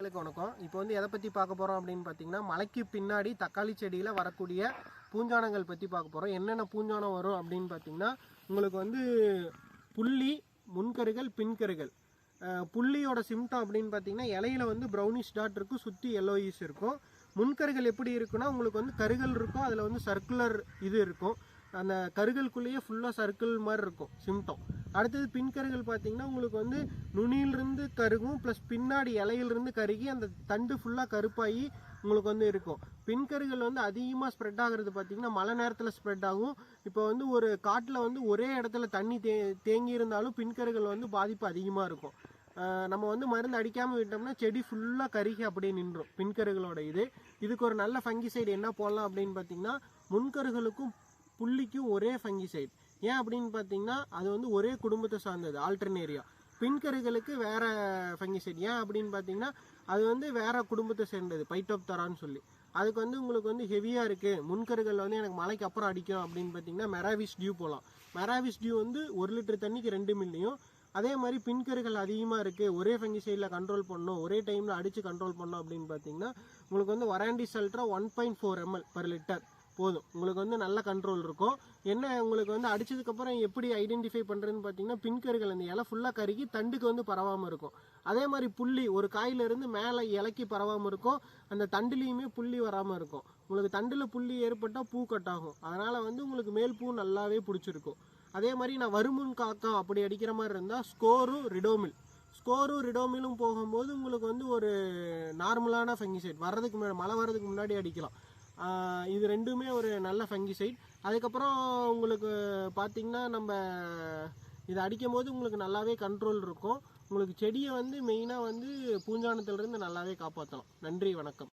உங்களுக்கு வணக்கம். இப்போ வந்து எதை பற்றி பார்க்க போகிறோம் அப்படின்னு பார்த்தீங்கன்னா மலைக்கு பின்னாடி தக்காளி செடியில் வரக்கூடிய பூஞ்சானங்கள் பற்றி பார்க்க போகிறோம் என்னென்ன பூஞ்சானம் வரும் அப்படின்னு பார்த்தீங்கன்னா உங்களுக்கு வந்து புள்ளி முன்கருகள் பின்கருகள் புள்ளியோட சிம்டம் அப்படின்னு பார்த்தீங்கன்னா இலையில வந்து ப்ரௌனிஷ் டாட் இருக்கும் சுற்றி எல்லோயிஸ் இருக்கும். முன்கருகள் எப்படி இருக்குன்னா உங்களுக்கு வந்து கருகள் இருக்கும் அதில் வந்து சர்க்குலர் இது இருக்கும். அந்த கருகளுக்குள்ளேயே ஃபுல்லாக சர்க்கிள் மாதிரி இருக்கும் சிம்டம் அடுத்தது பின்கருகள் பார்த்தீங்கன்னா உங்களுக்கு வந்து நுனியிலிருந்து கருகும் ப்ளஸ் பின்னாடி இலையிலிருந்து கருகி அந்த தண்டு ஃபுல்லாக கருப்பாகி உங்களுக்கு வந்து இருக்கும். பின்கருகள் வந்து அதிகமாக ஸ்ப்ரெட் ஆகுறது பார்த்தீங்கன்னா மழை நேரத்தில் ஸ்ப்ரெட் ஆகும். இப்போ வந்து ஒரு காட்டில் வந்து ஒரே இடத்துல தண்ணி தே தேங்கி இருந்தாலும் பின்கருகள் வந்து பாதிப்பு அதிகமாக இருக்கும். நம்ம வந்து மருந்து அடிக்காமல் விட்டோம்னா செடி ஃபுல்லாக கருகி அப்படியே நின்றோம் பின்கருகளோட இது. இதுக்கு ஒரு நல்ல ஃபங்கிசைடு என்ன போடலாம் அப்படின்னு பார்த்தீங்கன்னா முன்கருகளுக்கும் புள்ளிக்கும் ஒரே ஃபங்கிசைடு ஏன் அப்படின்னு பார்த்தீங்கன்னா அது வந்து ஒரே குடும்பத்தை சார்ந்தது ஆல்டர்னேரியா பின்கருகளுக்கு வேற ஃபங்கிசைட் ஏன் அப்படின்னு பார்த்தீங்கன்னா அது வந்து வேற குடும்பத்தை சேர்ந்தது பைட்டோப் தரான்னு சொல்லி. அதுக்கு வந்து உங்களுக்கு வந்து ஹெவியாக இருக்குது முன்கருகள் வந்து எனக்கு மலைக்கு அப்புறம் அடிக்கும் அப்படின்னு பார்த்தீங்கன்னா மெராவிஸ் டியூ போகலாம் மெராவிஸ் டியூ வந்து ஒரு லிட்டர் தண்ணிக்கு ரெண்டு மில்லியும். அதே மாதிரி பின்கருகள் அதிகமாக இருக்குது ஒரே ஃபங்கிசைடில் கண்ட்ரோல் பண்ணணும் ஒரே டைமில் அடித்து கண்ட்ரோல் பண்ணணும் அப்படின்னு பார்த்தீங்கன்னா உங்களுக்கு வந்து வராண்டி சல்ட்ரா one point four ml per litre போதும். உங்களுக்கு வந்து நல்ல கண்ட்ரோல் இருக்கும். என்ன உங்களுக்கு வந்து அடிச்சதுக்கப்புறம் எப்படி ஐடென்டிஃபை பண்ணுறதுன்னு பார்த்தீங்கன்னா பின்கருகள் அந்த இலை ஃபுல்லாக கருகி தண்டுக்கு வந்து பரவாமல் இருக்கும். அதே மாதிரி புள்ளி ஒரு காயிலிருந்து மேலே இலக்கி பரவாமல் இருக்கும். அந்த தண்டுலேயுமே புள்ளி வராமல் இருக்கும். உங்களுக்கு தண்டில் புள்ளி ஏற்பட்டால் பூ கட் ஆகும். அதனால் வந்து உங்களுக்கு மேல் பூ நல்லாவே பிடிச்சிருக்கும். அதே மாதிரி நான் வருமுன் காக்கா அப்படி அடிக்கிற மாதிரி இருந்தால் ஸ்கோரும் ரிடோமில் ஸ்கோரும் ரிடோமிலும் போகும்போது உங்களுக்கு வந்து ஒரு நார்மலான ஃபங்கிசைட் வர்றதுக்கு முன்னாடி மழை வர்றதுக்கு முன்னாடி அடிக்கலாம். இது ரெண்டுமே ஒரு நல்ல ஃபங்கிசைட் அதுக்கப்புறம் உங்களுக்கு பார்த்தீங்கன்னா நம்ம இதை அடிக்கும் போது உங்களுக்கு நல்லாவே கண்ட்ரோல் இருக்கும். உங்களுக்கு செடியை வந்து மெயினாக வந்து பூஞ்சானத்துலேருந்து நல்லாவே காப்பாற்றலாம் நன்றி வணக்கம்.